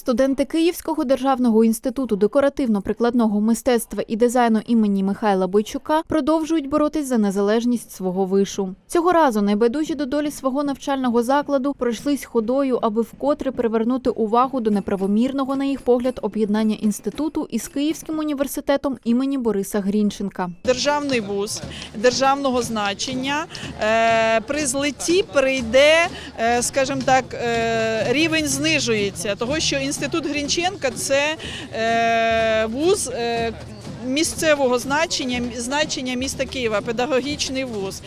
Студенти Київського державного інституту декоративно-прикладного мистецтва і дизайну імені Михайла Бойчука продовжують боротись за незалежність свого вишу. Цього разу найбайдужі до долі свого навчального закладу пройшлись ходою, аби вкотре привернути увагу до неправомірного, на їх погляд, об'єднання інституту із Київським університетом імені Бориса Грінченка. Державний вуз державного значення е, при злитті прийде, скажімо так, е, рівень знижується, того що інститут Грінченка це е, вуз. е, Місцевого значення значення міста Києва, педагогічний вуз,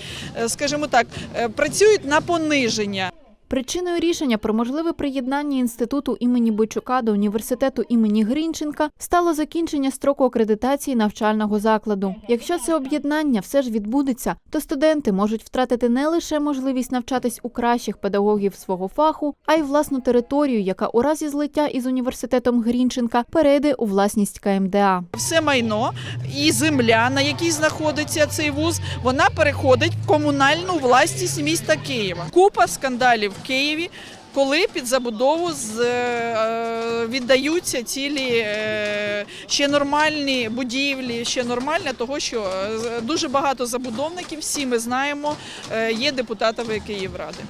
Е, скажімо так, працюють на пониження. Причиною рішення про можливе приєднання інституту імені Бойчука до університету імені Грінченка стало закінчення строку акредитації навчального закладу. Якщо це об'єднання все ж відбудеться, то студенти можуть втратити не лише можливість навчатись у кращих педагогів свого фаху, а й власну територію, яка у разі злиття із університетом Грінченка перейде у власність КМДА. все майно і земля, на якій знаходиться цей вуз, вона переходить в комунальну власність міста Києва. Купа скандалів Києві. Коли під забудову з, е, віддаються цілі е, ще нормальні будівлі, ще нормальне, того що е, дуже багато забудовників, всі ми знаємо, е, є депутатами Київради.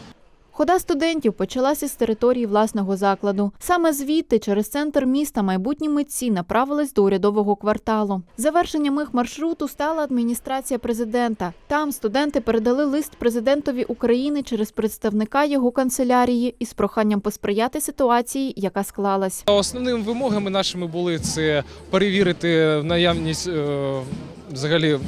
Хода студентів почалася з території власного закладу. Саме звідти, через центр міста, майбутні митці направились до урядового кварталу. Завершенням їх маршруту стала адміністрація президента. Там студенти передали лист президентові України через представника його канцелярії із проханням посприяти ситуації, яка склалась. Основними вимогами нашими були це перевірити наявність, е, взагалі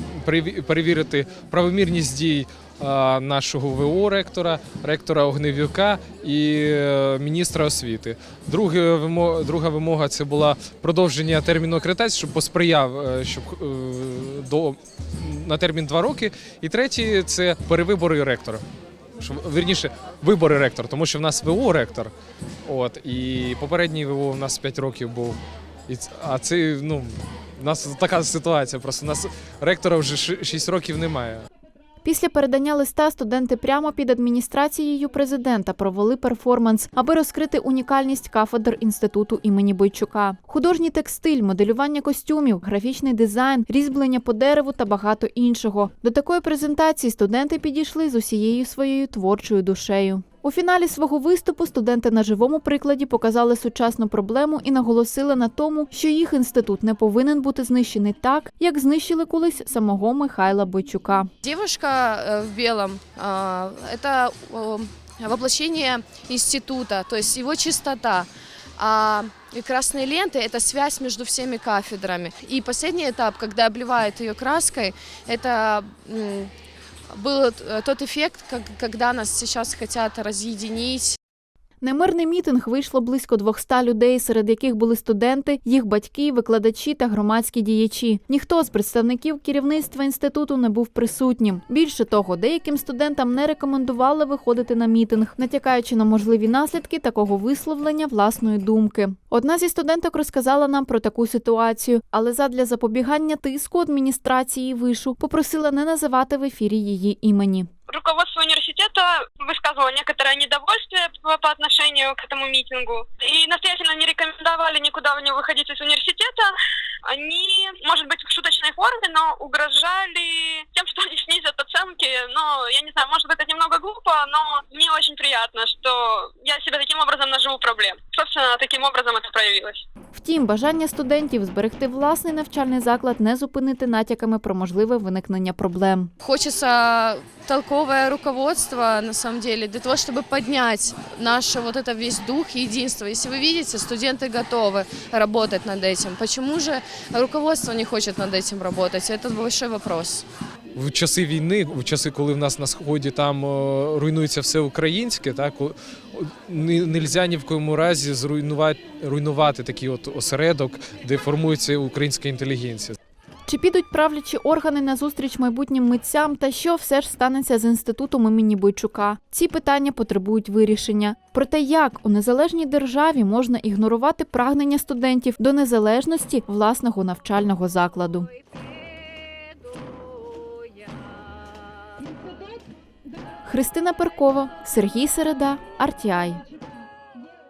перевірити правомірність дій е, нашого ВО ректора, ректора Огневюка і е, міністра освіти. Друга вимога це була продовження терміну акредитації, щоб посприяв е, щоб до на термін два роки. І третє це перевибори ректора. Вірніше, вибори ректора, тому що в нас ВО ректор. От, і попередній ВО у нас 5 років був. І, а це, ну, у нас така ситуація. Просто у нас ректора вже 6 років немає. Після передання листа студенти прямо під адміністрацією президента провели перформанс, аби розкрити унікальність кафедр інституту імені Бойчука. Художній текстиль, моделювання костюмів, графічний дизайн, різьблення по дереву та багато іншого. До такої презентації студенти підійшли з усією своєю творчою душею. У фіналі свого виступу студенти на живому прикладі показали сучасну проблему і наголосили на тому, що їх інститут не повинен бути знищений так, як знищили колись самого Михайла Бойчука. Девушка э, в белом а, – это э, воплощение института, то есть его чистота. А и красные ленты – это связь между всеми кафедрами. И последний этап, когда обливают ее краской, это м, был э, тот эффект, как- когда нас сейчас хотят разъединить. На мирний мітинг вийшло близько 200 людей, серед яких були студенти, їх батьки, викладачі та громадські діячі. Ніхто з представників керівництва інституту не був присутнім. Більше того, деяким студентам не рекомендували виходити на мітинг, натякаючи на можливі наслідки такого висловлення власної думки. Одна зі студенток розказала нам про таку ситуацію, але задля запобігання тиску адміністрації вишу попросила не називати в ефірі її імені. Университета высказывало некоторое недовольствие по, отношению к этому митингу и настоятельно не рекомендовали никуда не выходить из университета. Они, может быть, в шуточной форме, но угрожали тем, что они снизят оценки. Но, я не знаю, может быть, это немного глупо, но мне очень приятно, что я себе таким образом наживу проблем. Собственно, таким образом это проявилось. Втім, бажання студентів зберегти власний навчальний заклад не зупинити натяками про можливе виникнення проблем. Хочется толковое руководство, на самом деле, для того, чтобы поднять наш вот это весь дух единства. Если вы видите, студенты готовы работать над этим. Почему же руководство не хочет над этим работать? Это большой вопрос. В часи війни, в часи, коли в нас на сході там е, руйнується все українське, так нельзя ні в коєму разі зруйнувати руйнувати такий от осередок, де формується українська інтелігенція. Чи підуть правлячі органи на зустріч майбутнім митцям, та що все ж станеться з інститутом імені Бойчука? Ці питання потребують вирішення. Проте, як у незалежній державі можна ігнорувати прагнення студентів до незалежності власного навчального закладу? Христина Перкова, Сергій Середа, Артіай.